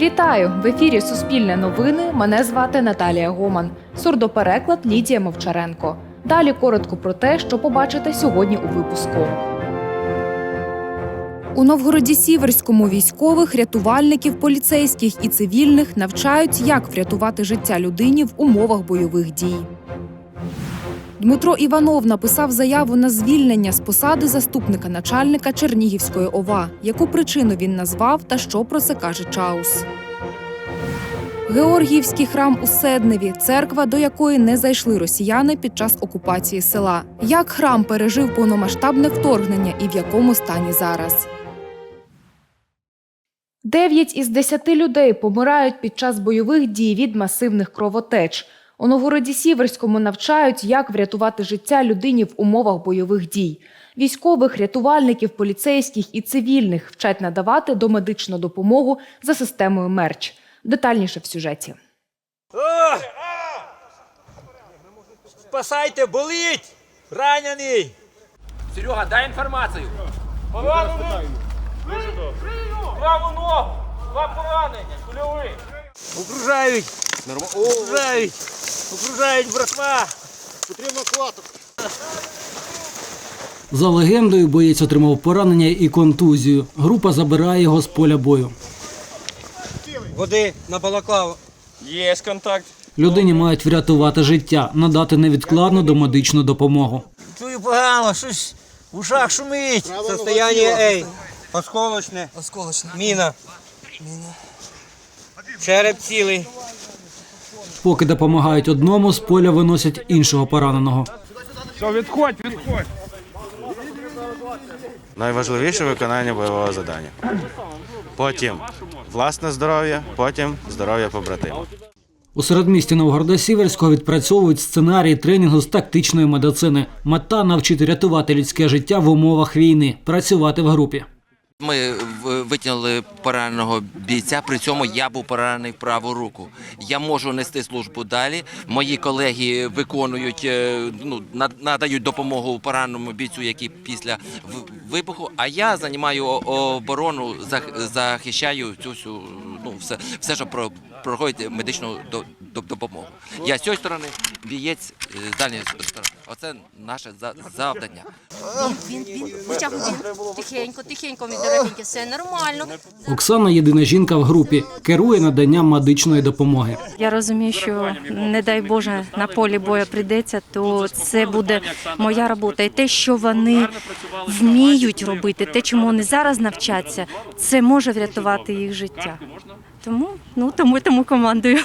Вітаю! В ефірі Суспільне новини. Мене звати Наталія Гоман. Сурдопереклад Лідія Мовчаренко. Далі коротко про те, що побачите сьогодні у випуску. У Новгороді Сіверському військових, рятувальників, поліцейських і цивільних навчають, як врятувати життя людині в умовах бойових дій. Дмитро Іванов написав заяву на звільнення з посади заступника начальника Чернігівської ОВА. Яку причину він назвав та що про це каже Чаус? Георгіївський храм у Седневі, церква, до якої не зайшли росіяни під час окупації села. Як храм пережив повномасштабне вторгнення і в якому стані зараз? Дев'ять із десяти людей помирають під час бойових дій від масивних кровотеч. У Новгороді Сіверському навчають, як врятувати життя людині в умовах бойових дій. Військових, рятувальників, поліцейських і цивільних вчать надавати домедичну допомогу за системою МЕРЧ. Детальніше в сюжеті. О! Спасайте, болить! Ранений! Серега, дай інформацію. Поранений! Праву ногу! Два поранення, кульовий! Окружають! Окружають! Окружають, братва! Потрібно хваток! За легендою, боєць отримав поранення і контузію. Група забирає його з поля бою. Води на балаклаву. Є контакт. Людині мають врятувати життя, надати невідкладну домедичну допомогу. Чую погано, щось в ушах шумить. Состояние Ей. Осколочне. Осколочно. Міна. Череп цілий. Поки допомагають одному, з поля виносять іншого пораненого. Відходь, відходь. Найважливіше виконання бойового завдання. Потім власне здоров'я, потім здоров'я побратима. У середмісті Новгорода Сіверського відпрацьовують сценарій тренінгу з тактичної медицини. Мета навчити рятувати людське життя в умовах війни, працювати в групі. Ми витягнули пораненого бійця. При цьому я був поранений в праву руку. Я можу нести службу далі. Мої колеги виконують, е, ну на- надають допомогу пораненому бійцю, який після вибуху. А я займаю оборону, зах- захищаю цю всю ну все, все, що про проходить медичну до- до- допомогу. Я з цієї сторони, бієць е, з дальньої сторони. Оце наше за- завдання. Він, він витягує тихенько, тихенько, мій дорогенький, все нормально. Оксана єдина жінка в групі, керує наданням медичної допомоги. Я розумію, що не дай Боже на полі бою прийдеться, то це буде моя робота. І те, що вони вміють робити, те, чому вони зараз навчаться, це може врятувати їх життя. Тому ну тому тому командую.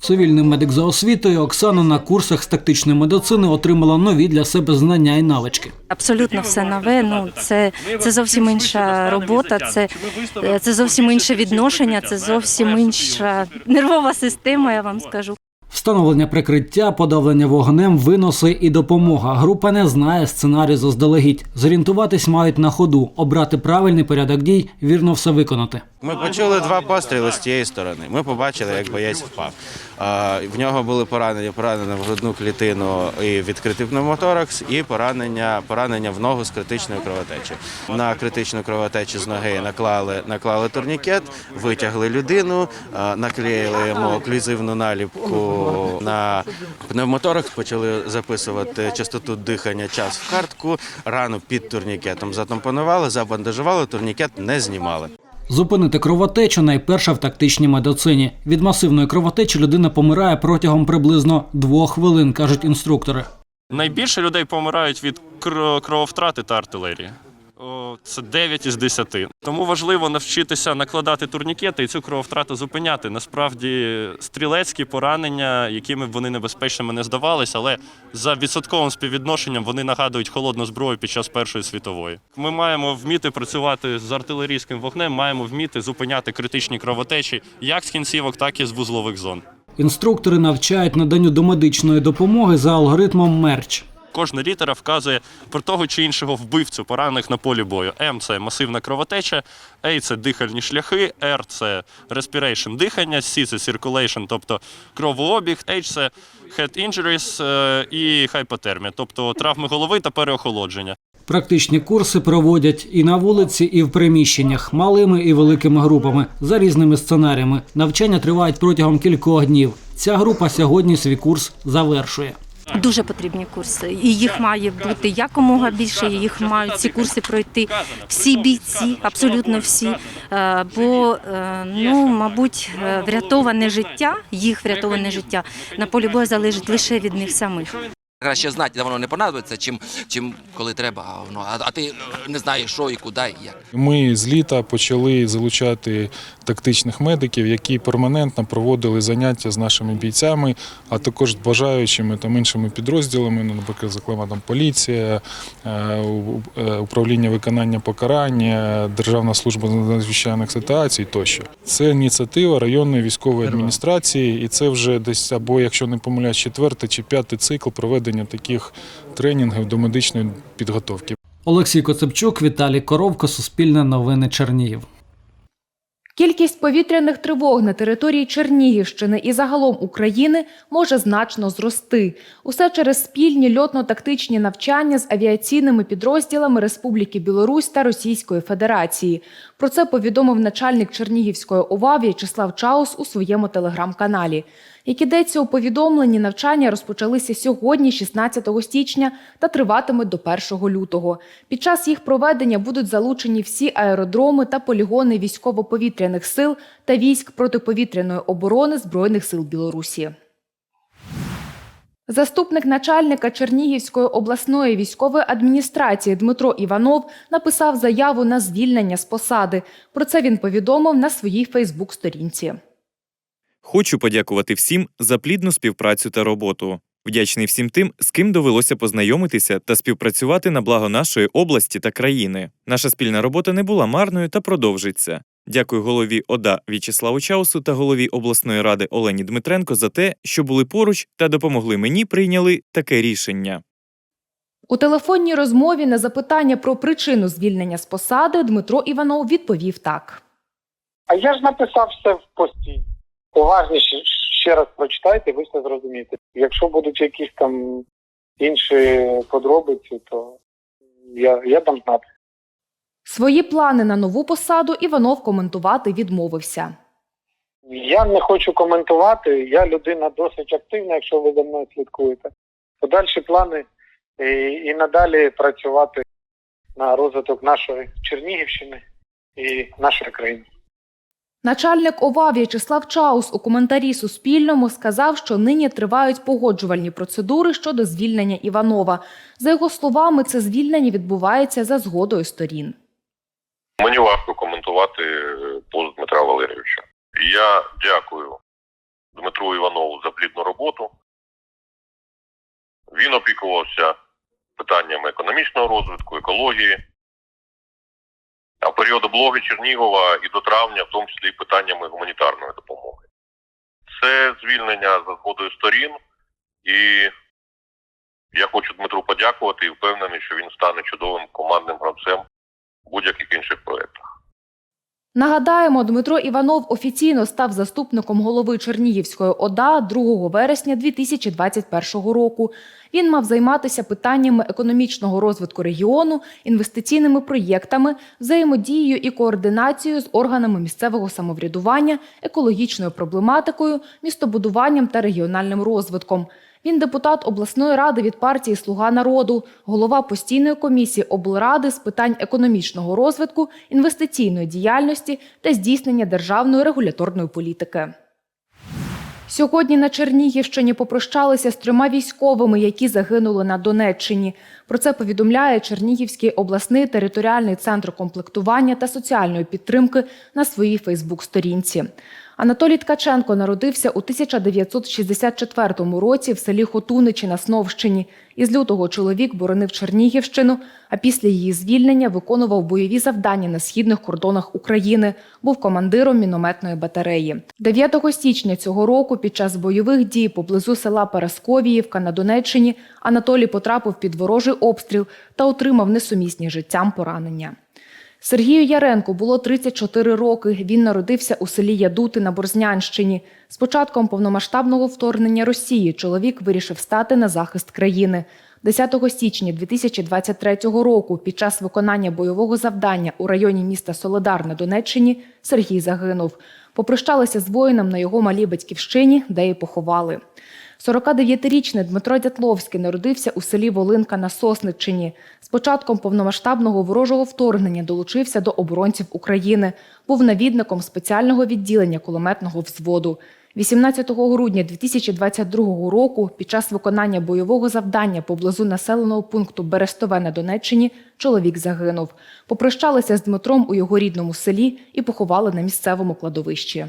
Цивільний медик за освітою Оксана на курсах з тактичної медицини отримала нові для себе знання і навички. Абсолютно все нове. Ну це, це зовсім інша робота, це, це зовсім інше відношення, це зовсім інша нервова система. Я вам скажу. Встановлення прикриття, подавлення вогнем, виноси і допомога. Група не знає сценарію заздалегідь. Зорієнтуватись мають на ходу, обрати правильний порядок дій, вірно все виконати. Ми почули два постріли з тієї сторони. Ми побачили, як боєць впав. В нього були поранення, поранення в грудну клітину і відкритий пневмоторакс, і поранення, поранення в ногу з критичною кровотечею. На критичну кровотечу з ноги наклали, наклали турнікет, витягли людину, наклеїли йому оклюзивну наліпку на пневмоторакс, почали записувати частоту дихання, час в картку, рану під турнікетом затампонували, забандажували, турнікет не знімали. Зупинити кровотечу найперша в тактичній медицині. Від масивної кровотечі людина помирає протягом приблизно двох хвилин, кажуть інструктори. Найбільше людей помирають від кро- крововтрати та артилерії. Це 9 із 10. Тому важливо навчитися накладати турнікети і цю крововтрату зупиняти. Насправді стрілецькі поранення, якими б вони небезпечними не здавалися, але за відсотковим співвідношенням вони нагадують холодну зброю під час Першої світової. Ми маємо вміти працювати з артилерійським вогнем, маємо вміти зупиняти критичні кровотечі як з кінцівок, так і з вузлових зон. Інструктори навчають наданню домедичної допомоги за алгоритмом мерч. Кожна літера вказує про того чи іншого вбивцю поранених на полі бою. М це масивна кровотеча, А це дихальні шляхи, Р це respiration – дихання, С це circulation, тобто кровообіг, H це head injuries е, і hypothermia, тобто травми голови та переохолодження. Практичні курси проводять і на вулиці, і в приміщеннях, малими і великими групами за різними сценаріями. Навчання тривають протягом кількох днів. Ця група сьогодні свій курс завершує. Дуже потрібні курси, і їх має бути якомога більше. і Їх мають ці курси пройти. Всі бійці, абсолютно всі. Е, Бо е, ну, мабуть, е, врятоване життя, їх врятоване життя. На полі бою залежить лише від них самих. Краще знати, де воно не понадобиться, чим, чим коли треба. А, воно- а, а ти не знаєш, що і куди і як. Ми з літа почали залучати тактичних медиків, які перманентно проводили заняття з нашими бійцями, а також з бажаючими там іншими підрозділами, ну, наприклад, зокрема там поліція, е, е, управління виконання покарання, Державна служба з надзвичайних ситуацій тощо. Це ініціатива районної військової адміністрації, і це вже десь або, якщо не помиляюсь, четвертий чи п'ятий цикл проведення таких тренінгів до медичної підготовки. Олексій Коцепчук, Віталій Коровко, Суспільне новини Чернігів. Кількість повітряних тривог на території Чернігівщини і загалом України може значно зрости. Усе через спільні льотно-тактичні навчання з авіаційними підрозділами Республіки Білорусь та Російської Федерації. Про це повідомив начальник Чернігівської ОВА В'ячеслав Чаус у своєму телеграм-каналі. Як ідеться у повідомленні, навчання розпочалися сьогодні, 16 січня, та триватимуть до 1 лютого. Під час їх проведення будуть залучені всі аеродроми та полігони військово-повітряних сил та військ протиповітряної оборони Збройних сил Білорусі. Заступник начальника Чернігівської обласної військової адміністрації Дмитро Іванов написав заяву на звільнення з посади. Про це він повідомив на своїй Фейсбук-сторінці. Хочу подякувати всім за плідну співпрацю та роботу. Вдячний всім тим, з ким довелося познайомитися та співпрацювати на благо нашої області та країни. Наша спільна робота не була марною та продовжиться. Дякую голові ОДА В'ячеславу Чаусу та голові обласної ради Олені Дмитренко за те, що були поруч та допомогли мені прийняли таке рішення. У телефонній розмові на запитання про причину звільнення з посади Дмитро Іванов відповів так. А я ж написав все в пості. Уважніше ще раз прочитайте, ви все зрозумієте. Якщо будуть якісь там інші подробиці, то я, я дам знати. Свої плани на нову посаду Іванов коментувати відмовився. Я не хочу коментувати. Я людина досить активна, якщо ви за мною слідкуєте. Подальші плани і, і надалі працювати на розвиток нашої Чернігівщини і нашої країни. Начальник ОВА В'ячеслав Чаус у коментарі Суспільному сказав, що нині тривають погоджувальні процедури щодо звільнення Іванова. За його словами, це звільнення відбувається за згодою сторін. Мені важко коментувати е, пост Дмитра Валерійовича. Я дякую Дмитру Іванову за плідну роботу. Він опікувався питаннями економічного розвитку, екології. А період облоги Чернігова і до травня, в тому числі і питаннями гуманітарної допомоги. Це звільнення за згодою сторін, і я хочу Дмитру подякувати і впевнений, що він стане чудовим командним гравцем в будь-яких інших проєктах. Нагадаємо, Дмитро Іванов офіційно став заступником голови Чернігівської ОДА 2 вересня 2021 року. Він мав займатися питаннями економічного розвитку регіону, інвестиційними проєктами, взаємодією і координацією з органами місцевого самоврядування, екологічною проблематикою, містобудуванням та регіональним розвитком. Він депутат обласної ради від партії Слуга народу, голова постійної комісії облради з питань економічного розвитку, інвестиційної діяльності та здійснення державної регуляторної політики. Сьогодні на Чернігівщині попрощалися з трьома військовими, які загинули на Донеччині. Про це повідомляє Чернігівський обласний територіальний центр комплектування та соціальної підтримки на своїй Фейсбук-сторінці. Анатолій Ткаченко народився у 1964 році в селі Хотуничі на Сновщині. Із лютого чоловік боронив Чернігівщину, а після її звільнення виконував бойові завдання на східних кордонах України. Був командиром мінометної батареї. 9 січня цього року, під час бойових дій поблизу села Парасковіївка на Донеччині, Анатолій потрапив під ворожий обстріл та отримав несумісні життям поранення. Сергію Яренку було 34 роки. Він народився у селі Ядути на Борзнянщині. З початком повномасштабного вторгнення Росії чоловік вирішив стати на захист країни. 10 січня 2023 року під час виконання бойового завдання у районі міста Солодар на Донеччині Сергій загинув. Попрощалися з воїном на його малій батьківщині, де і поховали. 49-річний Дмитро Дятловський народився у селі Волинка на Сосниччині. З початком повномасштабного ворожого вторгнення долучився до оборонців України. Був навідником спеціального відділення кулеметного взводу. 18 грудня 2022 року під час виконання бойового завдання поблизу населеного пункту Берестове на Донеччині чоловік загинув. Попрощалися з Дмитром у його рідному селі і поховали на місцевому кладовищі.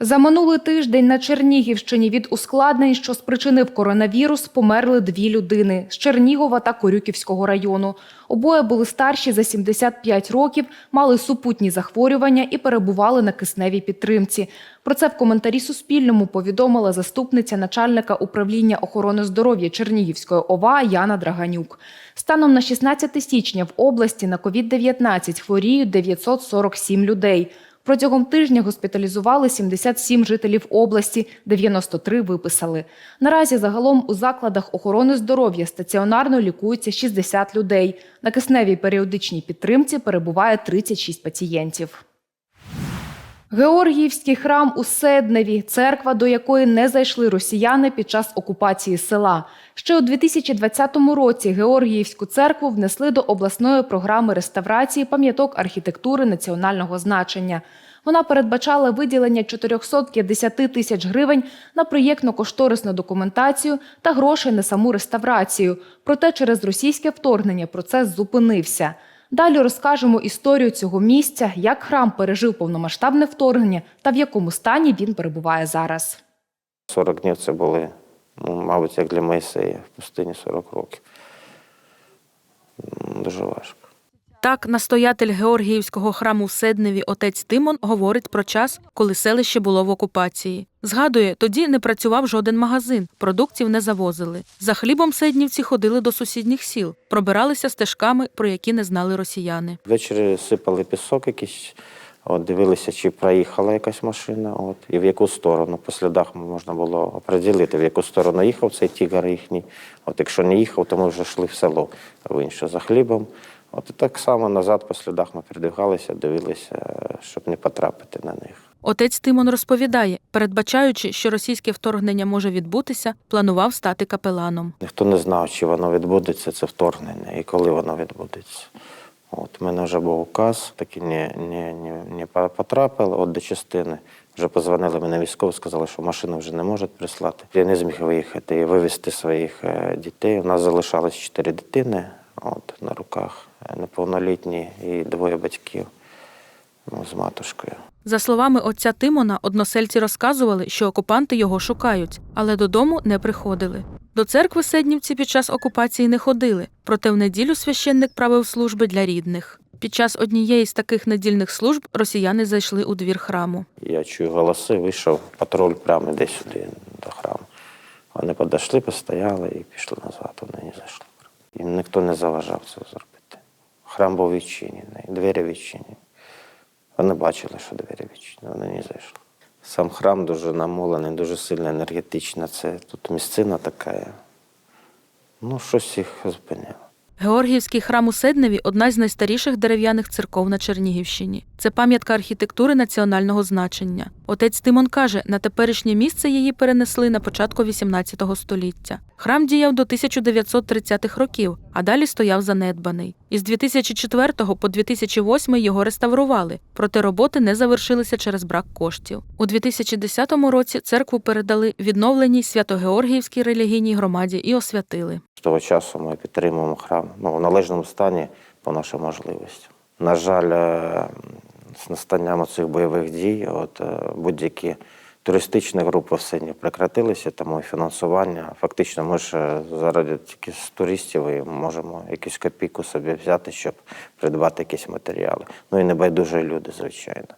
За минулий тиждень на Чернігівщині від ускладнень, що спричинив коронавірус, померли дві людини з Чернігова та Корюківського району. Обоє були старші за 75 років, мали супутні захворювання і перебували на кисневій підтримці. Про це в коментарі Суспільному повідомила заступниця начальника управління охорони здоров'я Чернігівської ОВА Яна Драганюк. Станом на 16 січня в області на COVID-19 хворіють 947 людей. Протягом тижня госпіталізували 77 жителів області, 93 виписали. Наразі загалом у закладах охорони здоров'я стаціонарно лікуються 60 людей. На кисневій періодичній підтримці перебуває 36 пацієнтів. Георгіївський храм у Седневі, церква, до якої не зайшли росіяни під час окупації села. Ще у 2020 році Георгіївську церкву внесли до обласної програми реставрації пам'яток архітектури національного значення. Вона передбачала виділення 450 тисяч гривень на проєктно-кошторисну документацію та грошей на саму реставрацію. Проте через російське вторгнення процес зупинився. Далі розкажемо історію цього місця, як храм пережив повномасштабне вторгнення та в якому стані він перебуває зараз. 40 днів це були, ну, мабуть, як для Моїсея в пустині 40 років. Дуже важко. Так, настоятель Георгіївського храму в Седневі отець Тимон говорить про час, коли селище було в окупації. Згадує, тоді не працював жоден магазин, продуктів не завозили. За хлібом седнівці ходили до сусідніх сіл, пробиралися стежками, про які не знали росіяни. Ввечері сипали пісок якийсь, от, дивилися, чи проїхала якась машина, от, і в яку сторону. По слідах можна було оприділити, в яку сторону їхав цей тігр їхній. От якщо не їхав, то ми вже йшли в село в інше за хлібом. От і так само назад по слідах ми передвигалися, дивилися, щоб не потрапити на них. Отець Тимон розповідає, передбачаючи, що російське вторгнення може відбутися, планував стати капеланом. Ніхто не знав, чи воно відбудеться, це вторгнення, і коли воно відбудеться. От, у мене вже був указ, такий не, не, не, не потрапили от до частини. Вже позвонили мене військові, сказали, що машину вже не можуть прислати. Я не зміг виїхати і вивезти своїх е, дітей. У нас залишалось чотири дитини от, на руках, неповнолітні і двоє батьків ну, з матушкою. За словами отця Тимона, односельці розказували, що окупанти його шукають, але додому не приходили. До церкви седнівці під час окупації не ходили, проте в неділю священник правив служби для рідних. Під час однієї з таких недільних служб росіяни зайшли у двір храму. Я чую голоси, вийшов патруль прямо десь сюди до храму. Вони підійшли, постояли і пішли назад. Вони не зайшли. Їм ніхто не заважав це зробити. Храм був відчинений, двері відчинені. Вони бачили, що двері відчинені, вони не зайшли. Сам храм дуже намолений, дуже сильно енергетично. Це тут місцина така. Ну, щось їх зупинило. Георгіївський храм у Седневі одна з найстаріших дерев'яних церков на Чернігівщині. Це пам'ятка архітектури національного значення. Отець Тимон каже, на теперішнє місце її перенесли на початку XVIII століття. Храм діяв до 1930-х років, а далі стояв занедбаний. Із 2004 по 2008 його реставрували, проте роботи не завершилися через брак коштів. У 2010 році церкву передали відновленій Свято-Георгіївській релігійній громаді і освятили. З того часу ми підтримуємо храм ну, в належному стані по нашим можливостям. На жаль, е, з настанням цих бойових дій, от е, будь-які туристичні групи в селі прекратилися, тому фінансування. Фактично, ми ж е, заради тільки з туристів і можемо якусь копійку собі взяти, щоб придбати якісь матеріали. Ну і небайдужі люди, звичайно,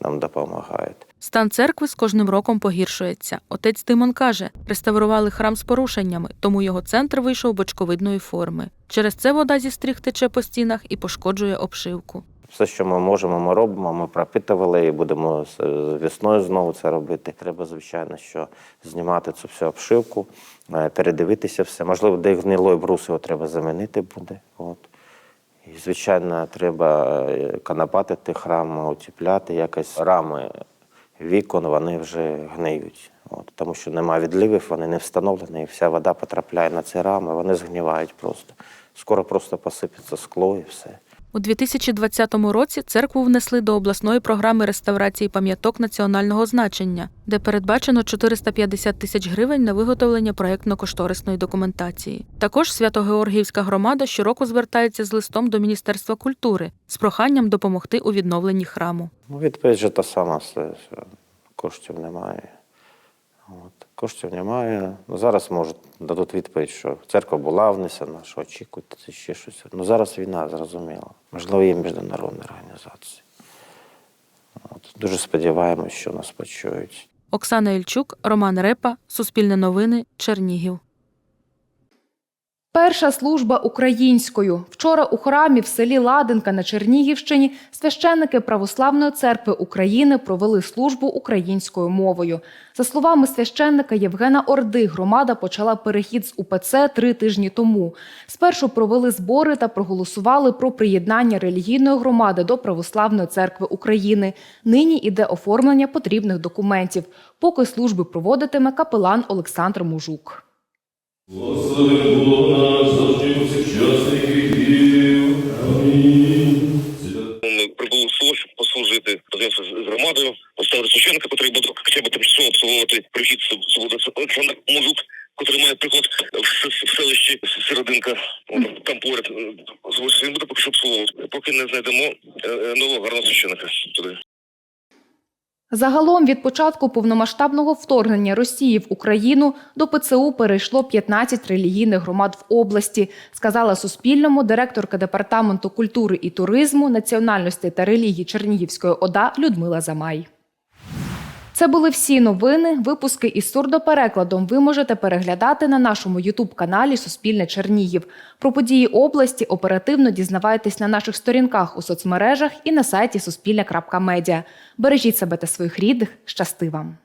нам допомагають. Стан церкви з кожним роком погіршується. Отець Тимон каже, реставрували храм з порушеннями, тому його центр вийшов бочковидної форми. Через це вода зі стріх тече по стінах і пошкоджує обшивку. Все, що ми можемо, ми робимо. Ми пропитували і будемо з- весною знову це робити. Треба, звичайно, що знімати цю всю обшивку, е, передивитися все. Можливо, де гнилой брус його треба замінити буде. От. І, звичайно, треба е, канапатити храм, утепляти якось рами вікон, вони вже гниють. От, тому що немає відливів, вони не встановлені, і вся вода потрапляє на ці рами, вони згнівають просто. Скоро просто посипеться скло і все. У 2020 році церкву внесли до обласної програми реставрації пам'яток національного значення, де передбачено 450 тисяч гривень на виготовлення проєктно-кошторисної документації. Також Свято-Георгіївська громада щороку звертається з листом до Міністерства культури з проханням допомогти у відновленні храму. Ну, відповідь же та сама, все, що коштів немає. Коштів немає. Ну, зараз можуть дадуть відповідь, що церква була внесена, що очікують, це ще щось. Ну зараз війна, зрозуміло. Можливо, є міжнародні організації. Дуже сподіваємось, що нас почують. Оксана Ільчук, Роман Репа, Суспільне новини, Чернігів. Перша служба українською. Вчора у храмі в селі Ладинка на Чернігівщині священники Православної церкви України провели службу українською мовою. За словами священника Євгена Орди, громада почала перехід з УПЦ три тижні тому. Спершу провели збори та проголосували про приєднання релігійної громади до Православної церкви України. Нині іде оформлення потрібних документів. Поки служби проводитиме капелан Олександр Мужук. Ми прибули в село, послужити разом з громадою, поставити священника, буде хоча б тимчасово обслуговувати прихід свобода Олександр має приход в, селищі Серединка, там поряд. Залишився, Він буде поки що обслуговувати, поки не знайдемо е, е, нового гарного священика туди. Загалом від початку повномасштабного вторгнення Росії в Україну до ПЦУ перейшло 15 релігійних громад в області, сказала Суспільному директорка департаменту культури і туризму, національності та релігії Чернігівської ОДА Людмила Замай. Це були всі новини. Випуски із сурдоперекладом ви можете переглядати на нашому Ютуб-каналі Суспільне Чернігів. Про події області оперативно дізнавайтесь на наших сторінках у соцмережах і на сайті Суспільне.Медіа. Бережіть себе та своїх рідних. Щасти вам!